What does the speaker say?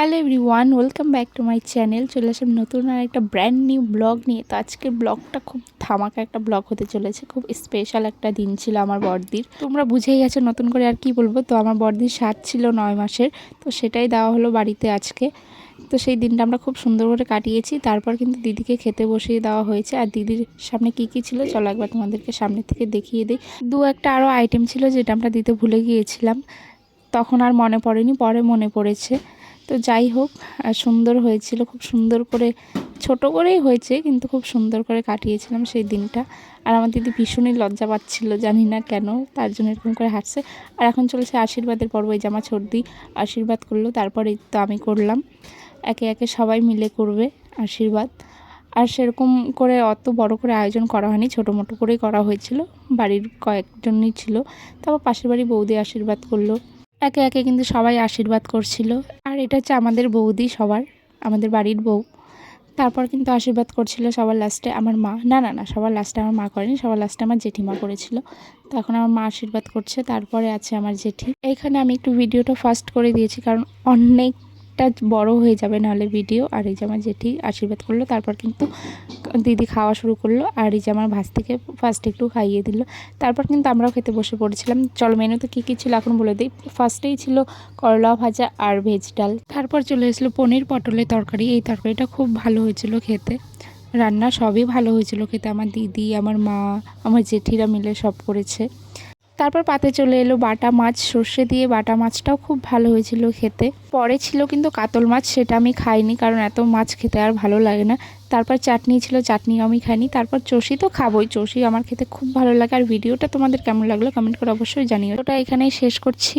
Hello everyone welcome back to my channel. চলে আসলাম নতুন আর একটা ব্র্যান্ড নিউ ব্লগ নিয়ে। তো আজকের ব্লগটা খুব ধামাকা একটা ব্লগ হতে চলেছে। খুব স্পেশাল একটা দিন ছিল আমার বড়দির তোমরা বুঝেই গেছো নতুন করে আর কি বলব। তো আমার বড়দির সাত ছিল নয় মাসের। তো সেটাই দেওয়া হলো বাড়িতে আজকে। তো সেই দিনটা আমরা খুব সুন্দর করে কাটিয়েছি। তারপর কিন্তু দিদিকে খেতে বসিয়ে দেওয়া হয়েছে। আর দিদির সামনে কি কি ছিল চলো একবার তোমাদেরকে সামনে থেকে দেখিয়ে দিই। দু একটা আরও আইটেম ছিল যেটা আমরা দিতে ভুলে গিয়েছিলাম। তখন আর মনে পড়েনি, পরে মনে পড়েছে। তো যাই হোক, আর সুন্দর হয়েছিল, খুব সুন্দর করে, ছোট করেই হয়েছে, কিন্তু খুব সুন্দর করে কাটিয়েছিলাম সেই দিনটা। আর আমার দিদি ভীষণই লজ্জা পাচ্ছিল, জানি না কেন, তার জন্য এরকম করে হাঁটছে। আর এখন চলেছে আশীর্বাদের পর্ব, এই জামা ছর্দি আশীর্বাদ করল তারপরে তো আমি করলাম। একে একে সবাই মিলে করবে আশীর্বাদ। আর সেরকম করে অত বড় করে আয়োজন করা হয়নি, ছোটো মোটো করেই করা হয়েছিল, বাড়ির কয়েকজনই ছিল। তারপর পাশের বাড়ি বৌদি আশীর্বাদ করল। একে একে কিন্তু সবাই আশীর্বাদ করছিল। আর এটা হচ্ছে আমাদের বৌদি সবার, আমাদের বাড়ির বউ। তারপর কিন্তু আশীর্বাদ করছিল সবার লাস্টে আমার মা। না না না, সবার লাস্টে আমার মা করেনি, সবার লাস্টে আমার জেঠিমা করেছিল। তখন এখন আমার মা আশীর্বাদ করছে, তারপরে আছে আমার জেঠি। এইখানে আমি একটু ভিডিওটা ফাস্ট করে দিয়েছি, কারণ অনেকটা বড় হয়ে যাবে নাহলে ভিডিও আর এই যে আমার জেঠি আশীর্বাদ করল, তারপর কিন্তু দিদি খাওয়া শুরু করল আর এই যে আমার ভাস্তিকে ফার্স্ট একটু খাইয়ে দিল। তারপর কিন্তু আমরাও খেতে বসে পড়েছিলাম। চল মেনুতে কী কী ছিল এখন বলে দিই। ফার্স্টেই ছিল করলা ভাজা আর ভেজ ডাল। তারপর চলে এসেছিল পনির পটলের তরকারি। এই তরকারিটা খুব ভালো হয়েছিল খেতে। রান্না সবই ভালো হয়েছিল খেতে। আমার দিদি, আমার মা, আমার জেঠিরা মিলে সব করেছে। তারপর পাতে চলে এলো বাটা মাছ, সর্ষে দিয়ে বাটা মাছটাও খুব ভালো হয়েছিল খেতে। পরে ছিল কিন্তু কাতল মাছ, সেটা আমি খাইনি কারণ এত মাছ খেতে আর ভালো লাগে না। তারপর চাটনি ছিল চাটনি আমি খাইনি। তারপর চষি তো খাবোই, চষি আমার খেতে খুব ভালো লাগে। আর ভিডিওটা তোমাদের কেমন লাগল কমেন্ট করে অবশ্যই জানিও। ওটা এখানেই শেষ করছি।